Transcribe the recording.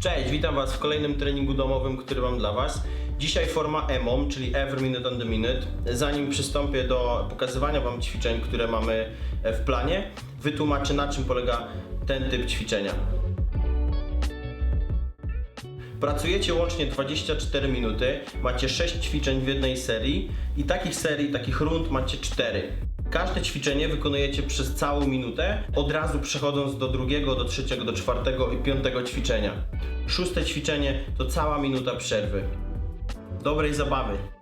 Cześć, witam Was w kolejnym treningu domowym, który mam dla Was. Dzisiaj forma EMOM, czyli Every Minute on the Minute. Zanim przystąpię do pokazywania Wam ćwiczeń, które mamy e, w planie, wytłumaczę na czym polega ten typ ćwiczenia. Pracujecie łącznie 24 minuty, macie 6 ćwiczeń w jednej serii i takich serii, takich rund macie 4. Każde ćwiczenie wykonujecie przez całą minutę, od razu przechodząc do drugiego, do trzeciego, do czwartego i piątego ćwiczenia. Szóste ćwiczenie to cała minuta przerwy. Dobrej zabawy!